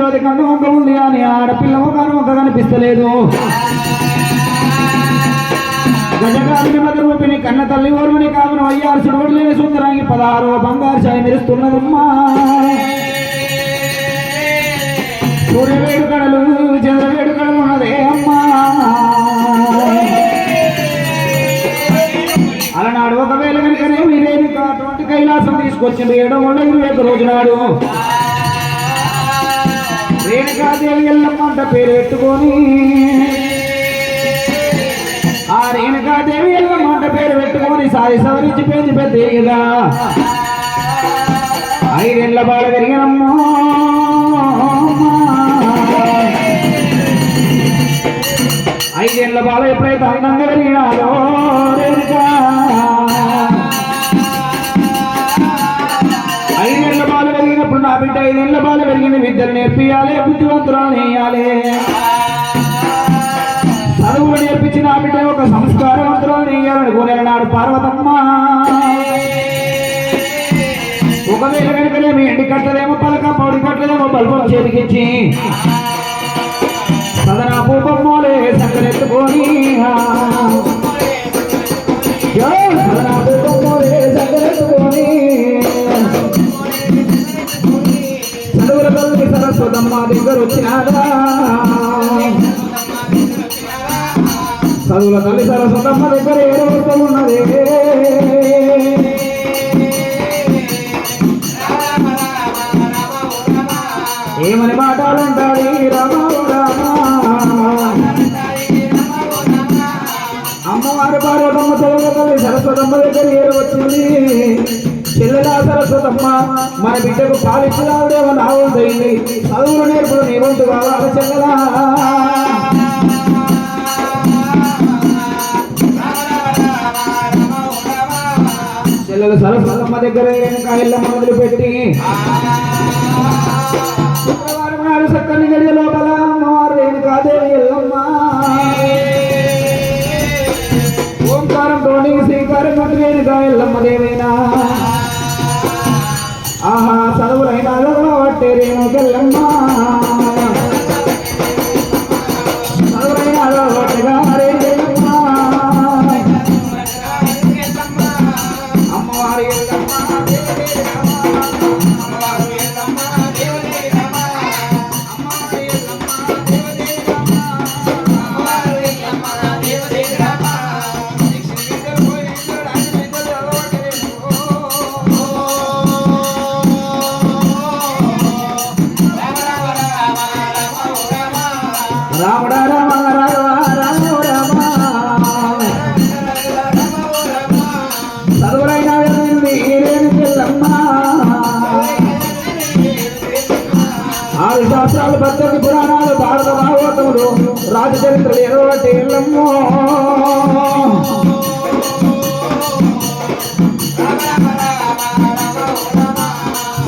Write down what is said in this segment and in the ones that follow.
జ్యోతి కన్ను వంక ఉంది అని ఆడపిల్ల ఒక వంక కనిపిస్తలేదు. గజకాలిని మధ్య రూపిణి కన్న తల్లి ఓర్మని కావును అయ్యారు సుడుగుడు లేని పదహారు బంగారు చాయ్ మెరుస్తున్నదమ్మా. సూర్యవేడు కడలు చంద్రవేడు కడలు ఉన్నదే అమ్మా. అలనాడు ఒకవేళ కనుకనే మీరేమి అటువంటి కైలాసం తీసుకొచ్చింది ఏడో వండ ఇరవై రోజు నాడు. రేణుకాదేవి ఎల్లమ్మంట పేరు పెట్టుకొని. ఆ రేణుకాదేవి ఎల్లమ్మంట పేరు పెట్టుకొని సారి సవరించి పెంచి పెద్దగా ఐదేళ్ళ బాల పెరిగినమ్మో. ఐదేళ్ళ బాల ఎప్పుడైతే అందంగా పెరిగినారో బిడ్డ ఐదేళ్ళ బాల పెరిగింది విద్యను నేర్పియాలి బుద్ధివంతురాలు వేయాలి చదువు నేర్పించిన ఆ బిడ్డ ఒక సంస్కారవంతురాలు వేయాలని కోరాడు పార్వతమ్మ. ఒకవేళ కనుకనే మీ ఎండి కట్టలేమో పలక పౌడి కట్టలేమో బల్బం చేతికిచ్చి. సదనా పూపమ్మోలే సంకరెత్తుకొని సరస్వతమ్మ చదువుల తల్లి సరస్వతమ్మ దగ్గర ఏడు వస్తువు ఉన్నది? ఏమని మాటాలంటాడు అమ్మవారి భార్య అమ్మవారి చదువుల తల్లి సరస్వతమ్మ దగ్గర ఏడు వచ్చింది? చెల్లెలా సరస్వతమ్మ మన బిడ్డకు పాలిచ్చులావుడేమో నా వంతయింది చదువులు నేర్పుడు నీ వంతు కావాలి చెల్లెలా. చెల్లెలు సరస్వతమ్మ దగ్గర కాయలమ్మ మొదలుపెట్టి శుక్రవారం నాడు చక్కని గడియ లోపల అమ్మవారు రేణుకాదేవి ఎల్లమ్మ. ఓంకారం తోని శ్రీకారం కొట్టి రేణుకా ఎల్లమ్మ దేవేనా. وسلم శాస్త్రాలు పురాణాలు భారత భాగవతములు రాజచరిత్రలు ఎరవటి ఎల్లమ్మో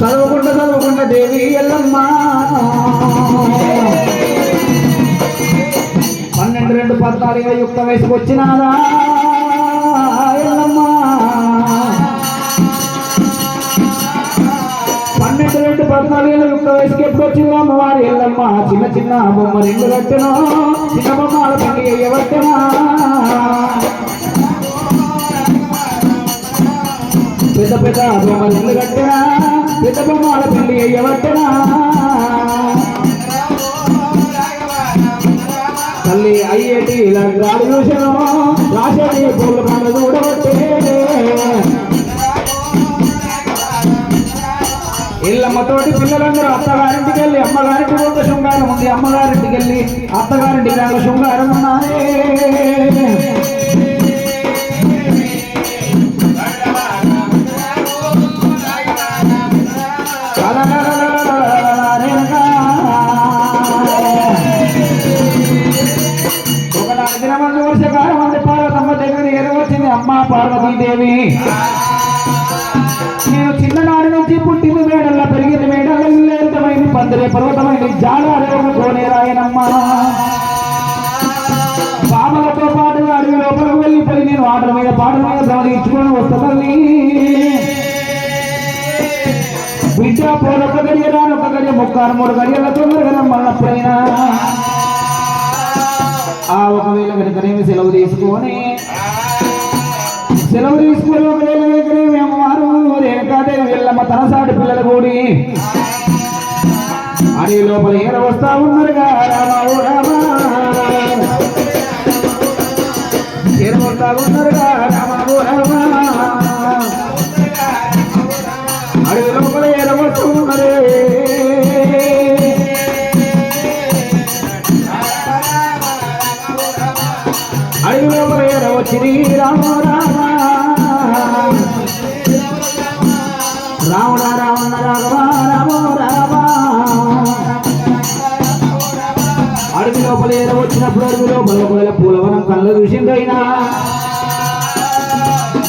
చదువుకుంట దేవి ఎల్లమ్మ. పన్నెండు రెండు పద్నాలుగు యుక్త వయసుకు వచ్చినాదా? యుక్త వయసుకి ఎప్పుడు అమ్మవారి ఎల్లమ్మ చిన్న చిన్న బొమ్మ రెండు కట్టెను. చిన్న బొమ్మ పండుగ ఎవట్టెనా పెద్ద పెద్ద బొమ్మ రెండు కట్టెనా. పెద్ద బొమ్మ పండుగ ఎవట్టెనా తల్లి అయ్యేటి ఇలా రాడు చూసాను రాసేటి పూల పండు చూడవచ్చు అత్తగారింటికి వెళ్ళి అమ్మగారికి కొంత శృంగారం ఉంది. అమ్మగారింటికి వెళ్ళి అత్తగారింటికి ఒక శృంగారం ఉన్నాయే ఒకనాడు దినమందు వర్షకాలం అంది పార్వతమ్మ దగ్గర ఎరవచ్చింది అమ్మ పార్వతీదేవి. పర్వతమైంది జాలారేవు రాయనమ్మా పామలతో పాటుగా అడిగి లోపలికి వెళ్ళిపోయి నేను ఆటల మీద పాటల మీద సమధించుకొని వస్తానని బిడ్డ ఇంకా పోలొక్క గడియ రాను ఒక గడియ ముక్కారు మూడు గడియల తొందరగా మళ్ళప్పుడైనా ఆ ఒకవేళ కనుకనేమి సెలవు తీసుకొని సెలవు తీసుకొని ఒకవేళ కనుకనేమి అమ్మవారు రేణుకాదేవి వెళ్ళమ్మ తనసాటి పిల్లలు కూడి అని లోపల ఏర వస్తా ఉన్నారుగా రామ ఓ ఏర వస్తా ఉన్నారుగా రామ ఓ అడవి లోపల ఏర వస్తూ అడవి లోపల ఏర చూసిందైనా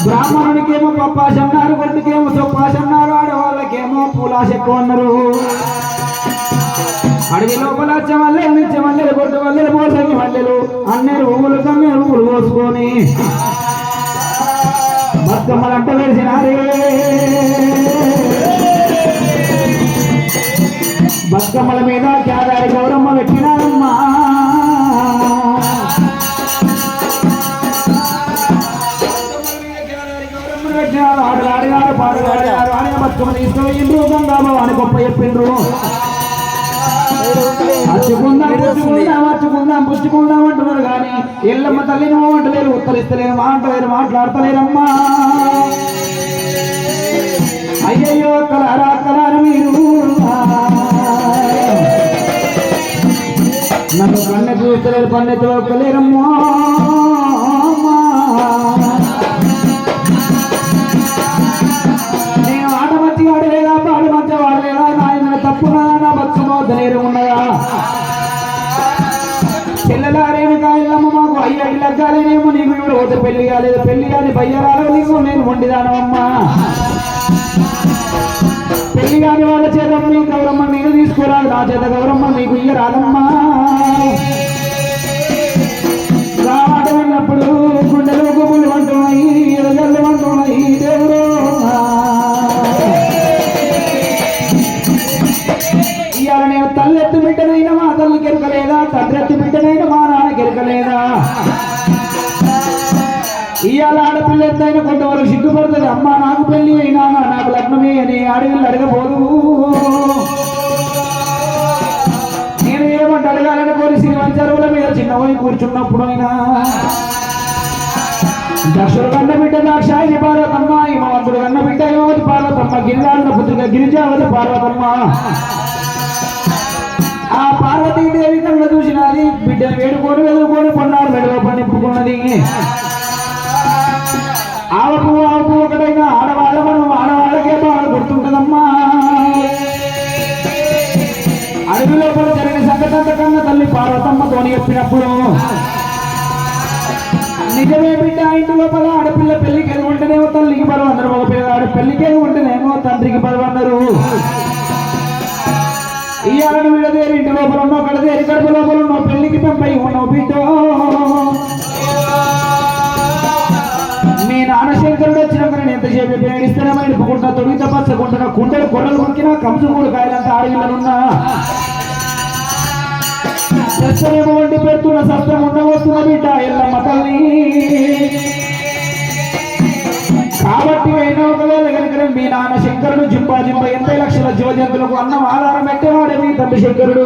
బ్రాహ్మణునికేమో పప్పాశ అన్నారు కొడుకేమో చొప్పాశ అన్నారు ఆడవాళ్ళకేమో పూలాశ ఎక్కువ అన్నారు అడవి లోపల చెమల్లెలు నిత్య మల్లెలు కొట్టు మల్లెలు మోసంగి మల్లెలు అన్ని రూములు కమ్మి రూములు పోసుకొని బతుకమ్మలంట వేసినారే. బతుకమ్మల మీద క్యాదారి గౌరమ్మ పెట్టినారమ్మా. పెట్టినారు ఆడలు ఆడినారు పాటలు ఆడినారు. ఆడిన బతుకమ్మ తీసుకుపోయిండ్రు గంగాబాబు గొప్ప చెప్పిండ్రు. అచ్చుకుందాం పుచ్చుకుందాం అచ్చుకుందాం పుచ్చుకుందాం అంటున్నారు కానీ ఎల్లమ్మ తల్లిని అంటలేరు ఉత్తరిస్తలేరు మాటలేరు మాట్లాడతలేరమ్మా అయ్యయ్యో కలారా కలార మీరు. నన్ను కన్నె చూస్తలేరు పన్నెత్తి ఒక్కలేరమ్మా నీకు పెళ్ళి కాలేదు పెళ్ళి కాని బయ్యరాలో నీకు నేను వండిదానమ్మా పెళ్ళి కాని వాళ్ళ చేత మీ గౌరమ్మ నేను తీసుకురాదు నా చేత గౌరమ్మ నీకు ఇయ్య నేను ఏమంటే అడగాలని కోరి శ్రీవంచరువుల మీద చిన్నవై కూర్చున్నప్పుడు అయినా. దక్షుడు కన్న బిడ్డ దాక్షాయి పార్వతమ్మ హిమవంతుడు కన్న బిడ్డ హిమవతి పార్వతమ్మ గిరిజాల పుత్రిక గిరిజావతి పార్వతమ్మ. ఆ పార్వతీదేవి కళ్ళ చూసినది బిడ్డను వేడుకొని వెదురుకొని కొన్నాడు మెడలో పనిప్పుకున్నది ఆవపు ఆవపు ఒకటైనా ఆడవాళ్ళ మనం ఆడవాళ్ళకే బాగా కన్నా తల్లి పార్వతమ్మతోని చెప్పినప్పుడు నిజమే బిడ్డ ఇంటి లోపల ఆడపిల్ల పెళ్ళికి ఎదుగు ఉంటేనేమో తల్లికి బరువు అందరు మగ పిల్లగాడు పెళ్ళికి ఎదుగు ఉంటేనేమో తండ్రికి బరువు అన్నారు. ఈ ఆడ విడదేరి ఇంటి లోపల ఉన్నావు కడదేరి కడుపు లోపల ఉన్నావు పెళ్ళికి పంపై ఉన్నావు బిడ్డ. మీ నాన్న శంకరుడు వచ్చినాక నేను ఎంతసేపు పేడిస్తేనే ఇప్పుకుంటా తొలిత పచ్చకుంటున్నా కుండలు కొడలు కొరికినా కంసు మూడు కాయలంతా ఆడగిళ్ళనున్నా శస్త్రమేమో వండి పెడుతున్న సత్యం ఉండవస్తున్న బిడ్డ ఎల్లమ్మ తల్లి కాబట్టి అయినా ఒకవేళ కనుక మీ నాన్న శంకరుడు జింపా జింబ ఎనభై లక్షల జీవజంతులకు అన్నం ఆధారం పెట్టేవాడే మీ తండ్రి శంకరుడు.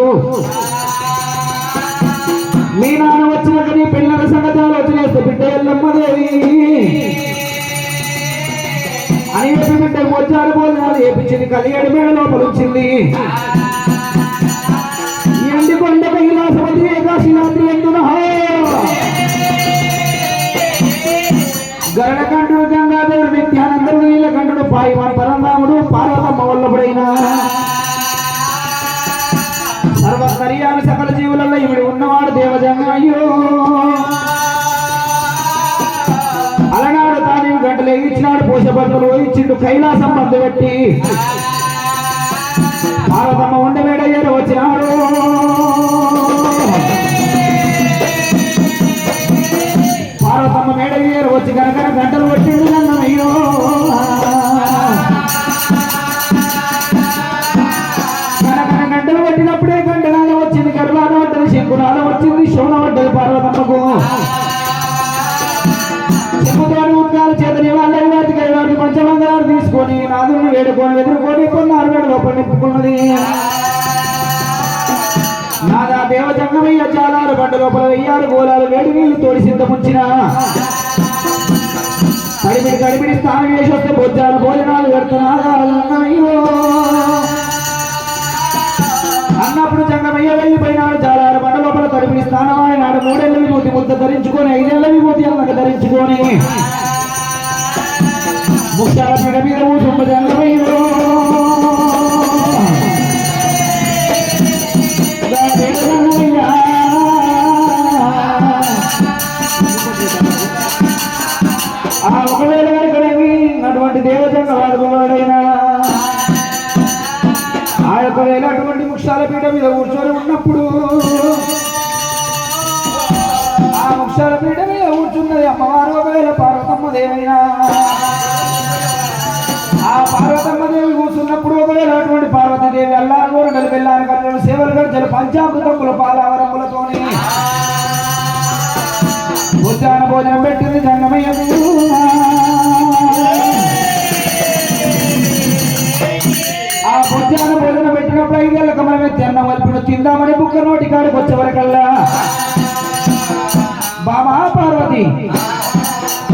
మీ నాన్న వచ్చినాక నీ పిల్లల సంగతి ఆలోచనేస్తే బిడ్డ ఎల్లమ్మదేవి. అని చెప్పి బిడ్డ మొచ్చారు పోలినారు ఏపించింది కలిగడి మేడ వచ్చింది కందికొండ ఎండి కొండ కైలాసపతి ఏకాశిలాద్రి ఎందున గరడకంఠుడు గంగాధరుడు నిత్యానందుడు నీలకంఠుడు పాయివాన్ పరంధాముడు పార్వతమ్మ వల్లభుడైన సర్వకర్యాలు సకల జీవులలో ఇవిడు ఉన్నవాడు దేవజంగ అయ్యో అలనాడు తాను గంటలు ఇచ్చినాడు పోషపత్రులు ఇచ్చిండు కైలాసం మందు పెట్టి. పార్వతమ్మ ఉండవేడయ్యారు వచ్చినాడు. అయ్యారు వచ్చి కనుక గంటలు కొట్టింది నన్ను అయ్యో. కనకన గంటలు కొట్టినప్పుడే గంటనాల వచ్చింది గర్భాన పడ్డది శంకునాల వచ్చింది శోణ పడ్డది పార్వతమ్మకు. చెప్పుతాను ఉత్కాలు చేతని వాళ్ళని వాటికి తీసుకొని నాదుని వేడుకొని ఎదుర్కొని కొన్ని అరవడు లోపల నింపుకున్నది నాదా దేవచంగమయ్య చాలారు బండ లోపల వెయ్యారు గోలాలు వేడి నీళ్ళు తోడి సిద్ధముంచిన కడిమిడి కడిమిడి స్నానం చేసి వస్తే బొజ్జాలు భోజనాలు పెడుతున్నాయ్యో అన్నప్పుడు జంగమయ్య వెళ్ళిపోయినాడు జాలారు మండ లోపల కడిమిడి స్నానం ఆయనాడు మూడేళ్ళ విభూతి ముద్ద ధరించుకొని ఐదేళ్ళ విభూతి అన్నకు ధరించుకొని. ముఖ్యాల మీద మీద కూర్చుంటు జంగమయ్యో ఆ ఒకవేళ కనుకనేమి అటువంటి దేవతంగా వాడుకోవాడైనా ఆ యొక్క వేళ అటువంటి ముక్షాల పీఠ మీద కూర్చొని ఉన్నప్పుడు ఆ ముక్షాల పీఠ మీద కూర్చున్నది అమ్మవారు ఒకవేళ పార్వతమ్మ దేవైనా ఆ పార్వతమ్మ దేవి కూర్చున్నప్పుడు ఒకవేళ అటువంటి పార్వతీదేవి అల్లారు గోరడలు వెళ్ళారు కట్టలు సేవలు గడిచలు పంచామృతముల పాలావరములతోనే ఉద్యాన భోజనం పెట్టింది జంగమయ్యకు ఆ ఉద్యాన భోజనం పెట్టినప్పుడు ఐదేళ్ళకు మనమే తిన్న వల్పిన తిందామని బుక్క నోటి కాడికి వచ్చేవరకల్లా. బామా పార్వతి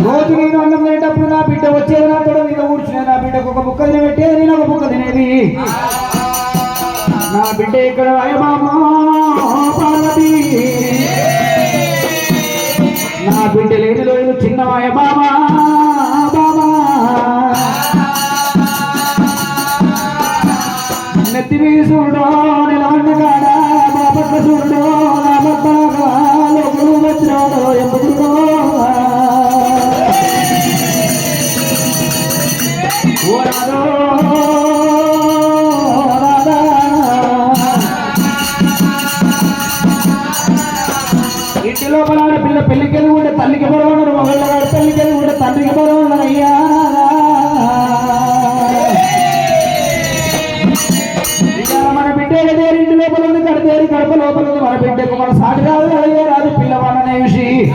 రోజు నేను అన్నం తినేటప్పుడు నా బిడ్డ వచ్చేది నా తోడ మీద కూర్చునే నా బిడ్డకు ఒక బుక్క తినబెట్టేది నేను ఒక బుక్క తినేది. నా బిడ్డ ఇక్కడ అయ్యమామా నా బిడ్డ లేదు లేదు చిన్నమాయ బాబా బాబా. నెత్తి చూడో నిలవన్న కాడ బాపట్ల చూడో నా బద్దలాగా లోపలు వచ్చినాడో ఎప్పుడుడో ఓ రాదో లోపల పెళ్ళికెళ్ళి ఉండే వెళ్ళి ఉంటే తల్లికి బరువున్నారు మగళ్ళగాడు పెళ్ళికెళ్ళి ఉండే ఉంటే తండ్రికి బరువున్నారు అయ్యా మన బిడ్డ దేరి ఇంటి లోపల ఉంది కడదేరి కడప లోపల ఉంది. మన బిడ్డకు మన సాటి రాదు అడిగే రాదు పిల్లవాడనే విషయం.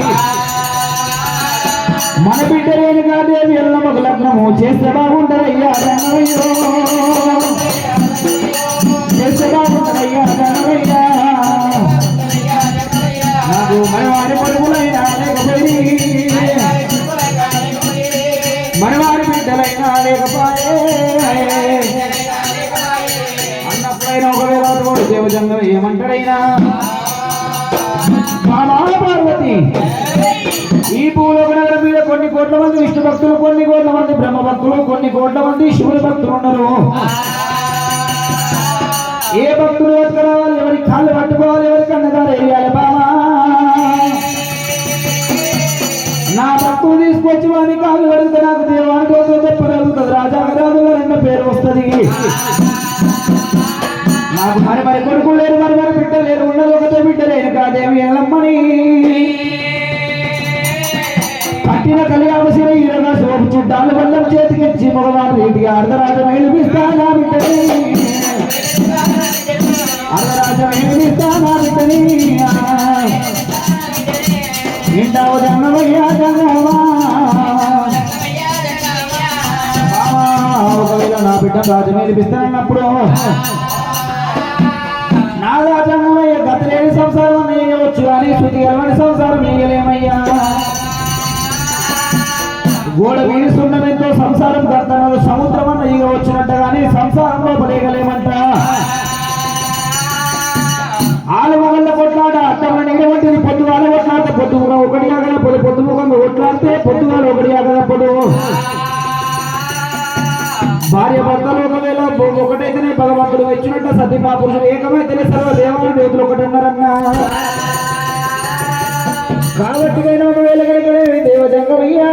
మన బిడ్డ లేని కాదేవి ఎల్లమ్మకు లగ్నము చేస్తే బాగుంటారయ్యా రంగయ్యో చేస్తే బాగుంటారయ్యా రంగయ్యా నాకు మనవారి పరుగులైనా లేకపోయి విష్ణు భక్తులు కొన్ని కోట్ల మంది బ్రహ్మ భక్తులు కొన్ని కోట్ల మంది శివుల భక్తులు ఉన్నారు. ఏ భక్తులు ఎత్తుకురావాలి అర్ధరాజం మేలుపిస్తానా బిడ్డని అర్ధరాజం మేలుపిస్తానా బిడ్డని నిండావు జన్మయ్యా జన్మవా ఒకవేళ నా బిడ్డ రాజు మేలుపిస్తానన్నప్పుడు నా రాజన్నమయ్య గత లేని సంసారం నేయవచ్చు అని శృతి గలవని సంసారం నేయలేమయ్యా గోడ వీణిస్తుండమెంతో సంసారం సంసారంలో పడేయగలేమంట. ఆలుమగళ్ళ కొట్లాట అట్టమ్మ ఎటువంటిది వంటిది పొద్దుగాల కొట్లాడితే పొద్దుగా ఒకటి ఆగలప్పుడు పొద్దుముఖంగా కొట్లాడితే పొద్దుగాల ఒకటి ఆగలప్పుడు భార్య భర్తలు ఒకవేళ ఒకటైతేనే భగవంతుడు ఇచ్చినట్టు సత్యమా పురుషుడు ఏకమైతేనే సర్వ దేవాలు దేవతలు ఒకటి ఉన్నారన్నా. కాబట్టి ఒకవేళ కనుక దేవజంగమయ్యా.